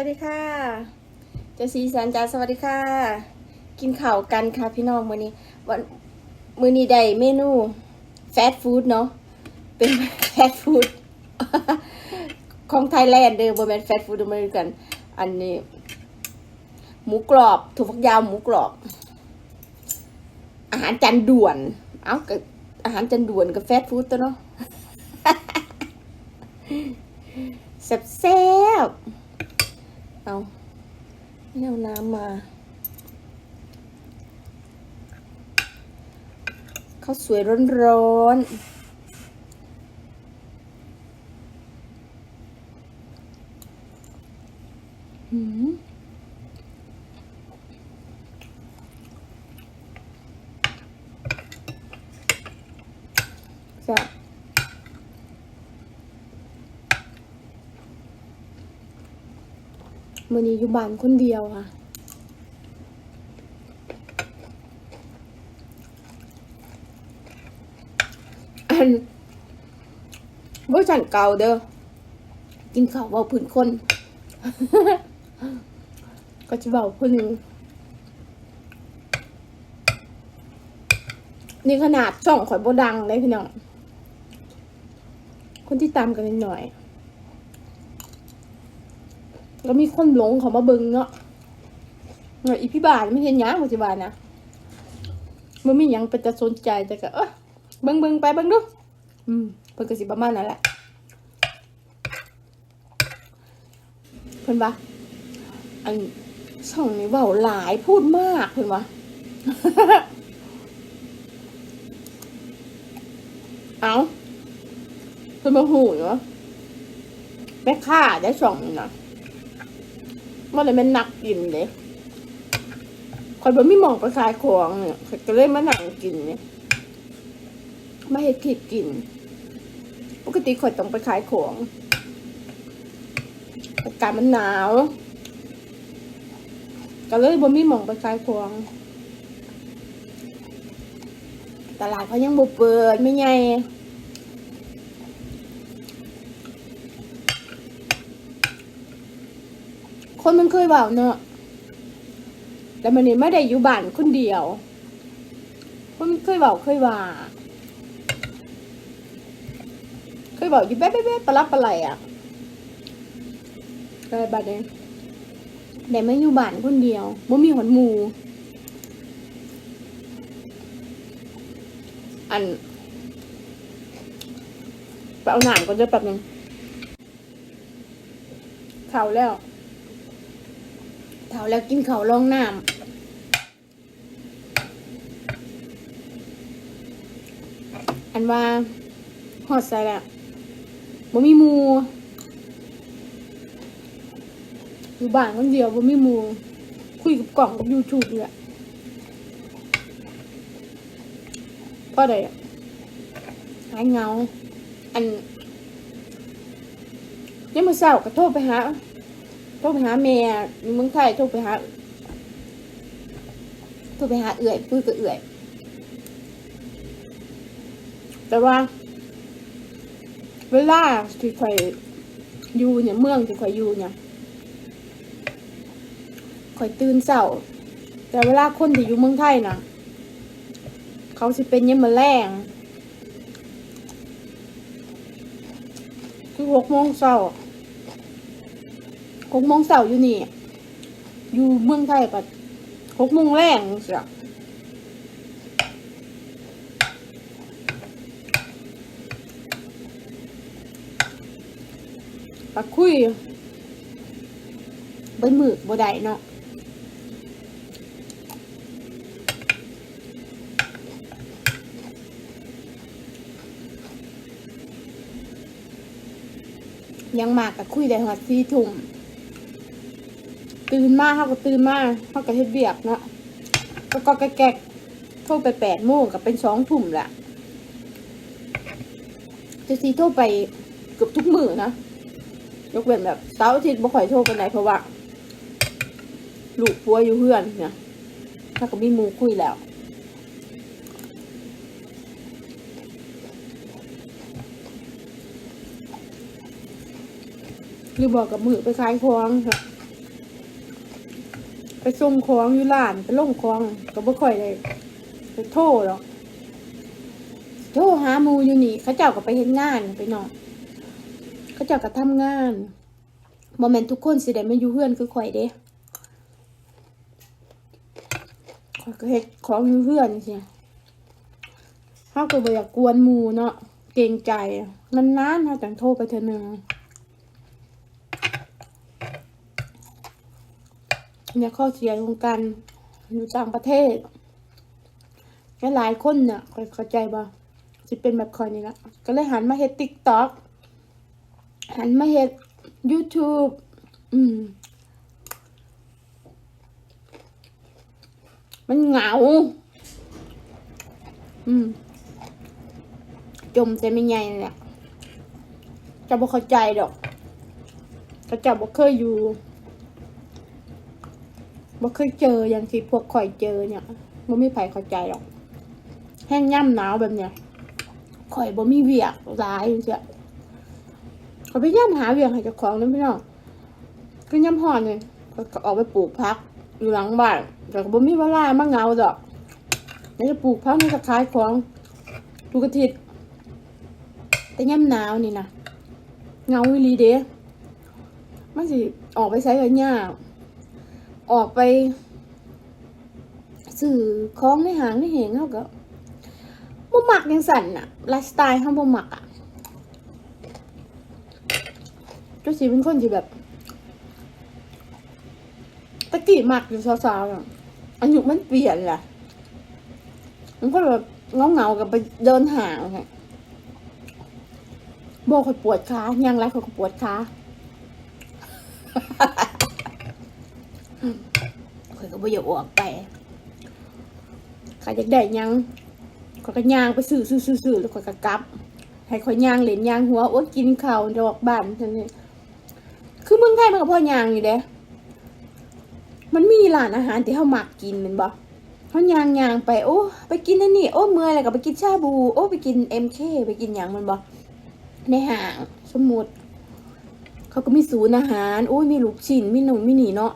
วัสดีค่ะเจสีสันจ้าสวัสดีค่ะ กินข้าวกันค่ะพี่น้องมื้อนี้วันมื้อนี้ได้เมนูแฟตฟู้ดเนาะเป็นแฟตฟู้ดของไทยแลนด์เด้อบ่แม่นแฟตฟู้ดอเมริกัน อันนี้ หมูกรอบถั่วฝักยาวหมูกรอบ อาหารจานด่วน เอ้าก็อาหารจานด่วนกับแฟตฟู้ดตัวเนาะแซ่บๆ เอาไม่เอาน้ำมา ข้าวสวยร้อนๆหืมแซ่บ มื่อนี้อยู่บ้านคนเดียวค่ะ อันเวอร์ชันเก่าเด้อ กินข้าวเบาผืนคน ก็จะเบาคนหนึ่งนี่ขนาดช่องข่อยโบดังเลยพี่น้อง คนที่ตามกันนิดหน่อย แล้วมีคนหลงเขามาเบิงเนาะเนาะอีพี่บาทไม่เห็นยังปัจจุบันนะมันมียังเป็นจะสนใจแต่ก็เออเบิงเบิงไปเบิงดู อืมเพิ่นก็สิประมาณนั้นแหละเพิ่นว่าอันช่องนี้เว้าหลายพูดมากเพิ่นว่าเอาเพิ่นมาหูเนาะแม่ค้าได้ช่องนี่นะ มันเลยมันหนักกินเลยคอยบ่มีหมองไปขายของเนี่ยก็เลยมานั่งกินเนี่ยมาเฮ็ดคลิปกิน ปกติขอยต้องไปขายของอากาศมันหนาว ก็เลยบ่มีหมองไปขายของตลาดเขายังบ่เปิดไม่ไง คนมันเคยเบาเนอะแต่มันนี่ไม่ได้อยู่บ้านคนเดียว คนมันเคยเบาเคยว่า เคยบอกอยู่แป๊บแป๊บแป๊บปลาลับปลาไหลอะก็เลยบัดนี้แต่ไม่อยู่บ้านคนเดียวบ่มีหอนหมู อันไปเอาหนามก็จะแป๊บนึงเข่าแล้ว เท่าแล้วกินเขาลองน้ำอันว่าหอดใส่แล้วบ่มีมูอยู่บ้านคนเดียวบ่มีมูคุยกับกล่องกับยูทูบเลยก็ได้อะหายเงา อันยังมาเศร้าก็โทรไปหา โทรไปหาแม่เมืองไทยโทรไปหาโทรไปหาเอื่อยคุยกับเอื่อย แต่ว่า เวลาที่ข่อยอยู่เนี่ยเมืองที่ข่อยอยู่เนี่ยข่อยตื่นเช้าแต่เวลาคนที่อยู่เมืองไทยนะเขาสิเป็นยังมาแรงคือหกโมงเช้า หกโมงเสาร์อยู่นี่ อยู่เมืองไทยปัดหกโมงแรงเสียปักคุยใบมือบ่ได้เนาะยังมากกับคุยได้หอดสี่ทุ่ม ตื่นมาเขาก็ตื่นมาเขาก็เฮ็ดเบียกเนาะก็ก็แก๊กๆโทรไปแปดโมงก็เป็นสองทุ่มแหละจะซีโทรไปเกือบทุกมือนะยกเว้นแบบเสาร์อาทิตย์บ่ค่อยโทรไปไหนเพราะว่าลูกปัวอยู่เพื่อนเนี่ยถ้าก็มีมูคุยแล้วหรือบอกกับมือไปขายของค่ะ ไปส่งของอยู่ร้านไปลงของก็บ่ค่อยได้ไปโทรหรอกโทรหาหมูอยู่นี่ เขาเจ้าก็ไปเฮ็ดงานไปเนาะเขาเจ้าก็ทำงานบ่แม่นทุกคนสิได้มาอยู่เฮือนคือข่อยเด้ข่อยก็เฮ็ดของอยู่เฮือนสิเฮาก็บ่อยากกวนหมูเนาะเกรงใจมันนานๆเฮาจังโทรไปเทื่อหนึง เนี่ยข้อเสียของการอยู่ต่างประเทศหลายคนเนี่ยคอยเข้าใจบ่จะเป็นแบบคอยนี่ละก็เลยหันมาเฮ็ดติ๊กต็อกหันมาเฮ็ด YouTube อืม มันเหงา อืม จมแต่ไม่ใหญ่นี่แหละจะบ่เข้าใจดอกก็จะบ่เคยอยู่ บ่เคยเจอย่างที่พวกข่อยเจอเนี่ยบ่มีไผเข้าใจหรอก แห้งย่ำหนาวแบบเนี้ยข่อยบ่มีเวียกหลายจังซี่ข่อยไปย่ำหาเวียกให้เจ้าของนั่นพี่น้องก็ย่ำหอนเลยก็ออกไปปลูกพักอยู่หลังบ้านแต่ก็บ่มีเวลามาเงาดอกนี่จะปลูกพักนี่ก็ขายของทุกอาทิตย์แต่ย่ำหนาวนี่นะเงาอีหลีเด้มันสิออกไปใช้กันยา ออกไปสื่อของในหางในเหงเขาก็บ่มักยังสั่นน่ะไลฟ์สไตล์เขาบ่มักอะจุสีเป็นคนที่แบบตะกี้หมักอยู่สาวๆอะอายุมันเปลี่ยนแหละมันก็แบบเงาเงาๆกับไปเดินห่างไงบอกคอปวดขายังไรเขาก็ปวดขา บ่อยากออกไปข้าอยากได้ยังข่อยก็ย่างไปซื้อซื้อซื้อซื้อแล้วข่อยก็กลับ ให้ข่อยย่างเล่นย่างหัวโอ๊ยกินข้าวดอกบ้านจังนี้คือเมืองไทยมันก็พอย่างอยู่เด้ มันมีร้านอาหารที่เฮาหมักกินแม่นบ่เฮาย่างย่างไปโอ้ไปกินอันนี้โอ้เมื่อยแล้วก็ไปกินชาบู โอ้ไปกิน MK ไปกินหยังแมันบ่ในห้างสมมุติเขาก็มีศูนย์อาหารโอ้ยมีลูกชิ้นมีหนุ่มมีหนีเนาะ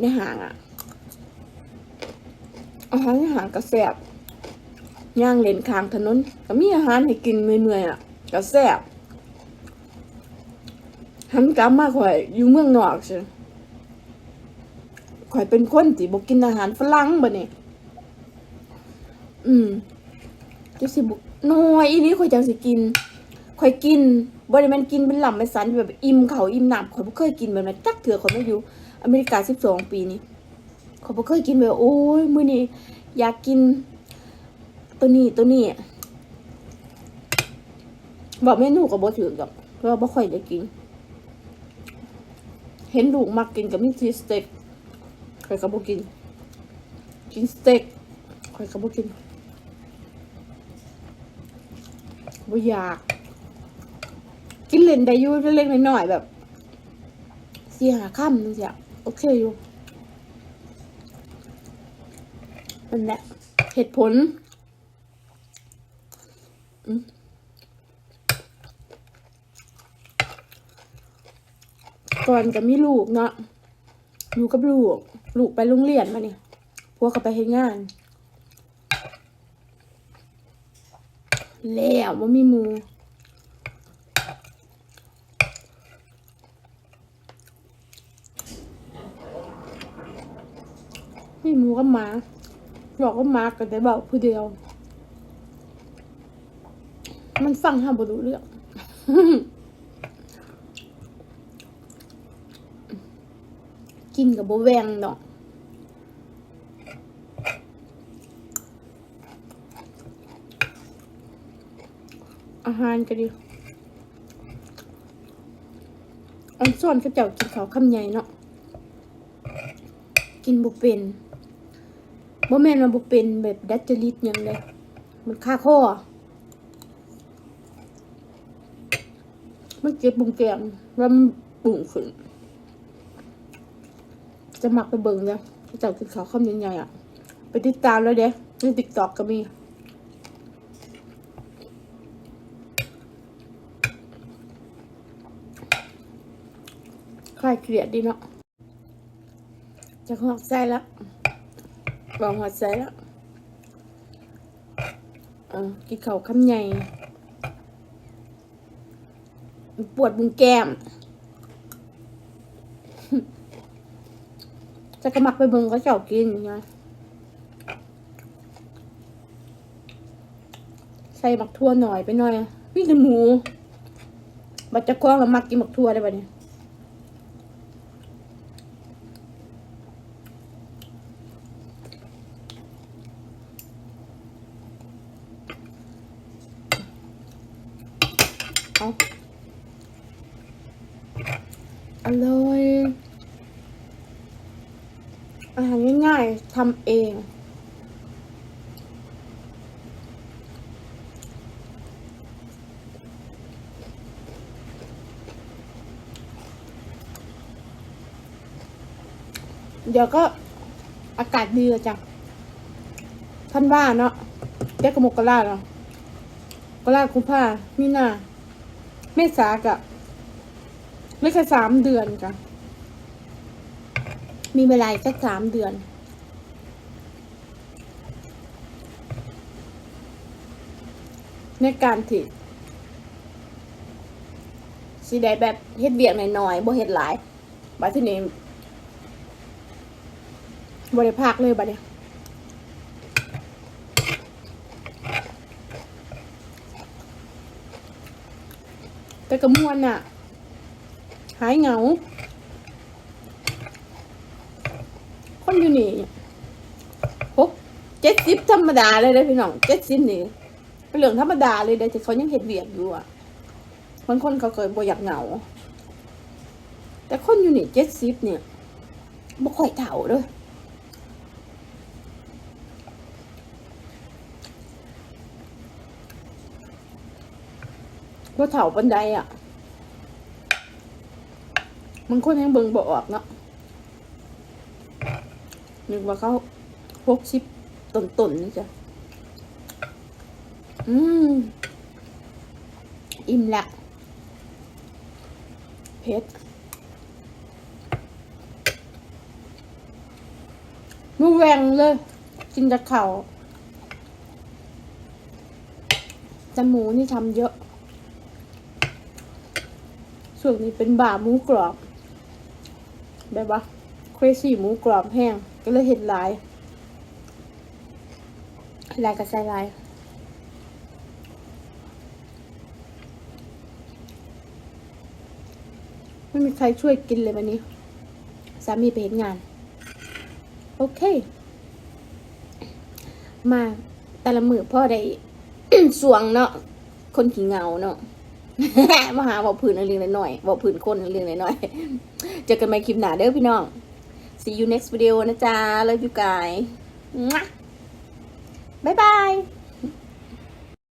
ในห้างอะ อาหารในห้างก็แซ่บย่างเลนข้างถนนก็มีอาหารให้กินเมื่อยๆอะก็แซ่บหันกลับมาข่อยอยู่เมืองนอกใช่ข่อยเป็นคนที่บกินอาหารฝรั่งบ่เนี่ยอืมจังสิบน้อยอีนี้ข่อยจังสิกินข่อยกินบ่ได้ม่นกินเป็นหลำเป็นสันแบบอิ่มเขาอิ่มหน้ำข่อยบ่เคยกินแบบนั้นจักเถื่อข่อยมาอยู่อเมริกาสิบสองปีนี้ เขาบ่เคยกินแบบโอ้ยมื้อนี้อยากกิน ตัวนี้ตัวนี้บอกเมนูก็บ่ถือกับเพราะว่าบ่ค่อยได้กิน เห็นลูกมักกินกับมีชีสเต็กข่อยก็บ่กิน กินสเต็กข่อยก็บ่กินบ่อยาก กินเล่นได้อยู่เล็กๆน้อยๆแบบเสี่หาค่ำนึงจ้ะโอเคอยู่ นั่นแหละเหตุผลก่อนจะมีลูกเนาะอยู่กับลูก ลูกไปโรงเรียนมาเนี่ยพวกเขาไปเฮ็ดงาน แล้วว่ามีมูมีมูกับหมา หลอกก็มากันแต่บอกผู้เดียว มันฟังห้าบรู้เรื่องกินกับโบแวงดอกอาหารก็ดีอันซ่อนก็เจ้ากินเขาวคำใหญ่เนาะ กินบุเป็น บ่แม่นว่าบุเป็นแบบดัดจริตหยังเลยมันค่าข้อ มันเจ็บบุงแกมว่ามันบุ่งขึ้น จะหมักไปเบิ่งเลยเจ้ากินข้าวคำใหญ่ๆอะ ไปติดตามแล้วเด้ในติ๊กต็อกก็มีคลายเครียดดีเนาะจะหอดใส่แล้ว บอกหอดใส่แล้วกินเข้าคำใหญ่ปวดบุงแก้ม จะกระมักไปเบิ่งเขาเจ้ากินไงใส่หมักทั่วหน่อยไปหน่อยวิ่งหมู บัดจะคล้องแล้วมักกินหมักทั่วได้ปะเนี่ย อร่อยอาหารง่ายๆทำเอง เดี๋ยวก็อากาศดีล้วจ้ะท่านว่าเนาะแกกระมกกะลาเนาะกะลาคุมผ้ามีนาเมษากะ ไม่แค่สามเดือนจ้ะมีเวลาอีกแค่สามเดือน ในการที่สิได้แบบเฮ็ดเวียกหน่อยๆบ่เฮ็ดหลายบัดที่นี้บ่ได้พักเลยบัดเนี้ยแต่กระมวลน่ะ หายเหงา คนอยู่นี่หกเจ็ดสิบธรรมดาเลยได้พี่น้องเจ็ดสิบนี่เป็นเรื่องธรรมดาเลยได้อที่เขายังเห็ดเวียกอยู่อะบางคนเขาเคยบ่อยากเหงา แต่คนอยู่นี่เจ็ดสิบเนี่ยบ่ค่อยเถ่าเด้วยบ่เถ่าปันใดอะ บางคนยังเบิ่งบ่ออกเนาะนึกว่าเขาหกสิบต้นๆนนี่จ้ะ อืม อิ่มละเผ็ดมือแหวงเลย กินแต่เข่าแต่หมูนี่ทำเยอะ ส่วนนี้เป็นบ่าหมูกรอบ แบบว่าเครซี่หมูกรอบแห้งก็เลยเห็ดลายลายกับใส่ลายไม่มีใครช่วยกินเลยวันนี้ สามีไปเห็นงาน โอเค มาแต่ละมือพ่อได้สวงเนาะคนขี้เงาเนาะ มาหาบอกผื่นเรื่องหน่อยๆบอกผื่นคนเรื่องหน่อยๆเจอกันใหม่คลิปหน้าเด้อพี่น้อง see you next video นะจ๊ะ love you guys บายบาย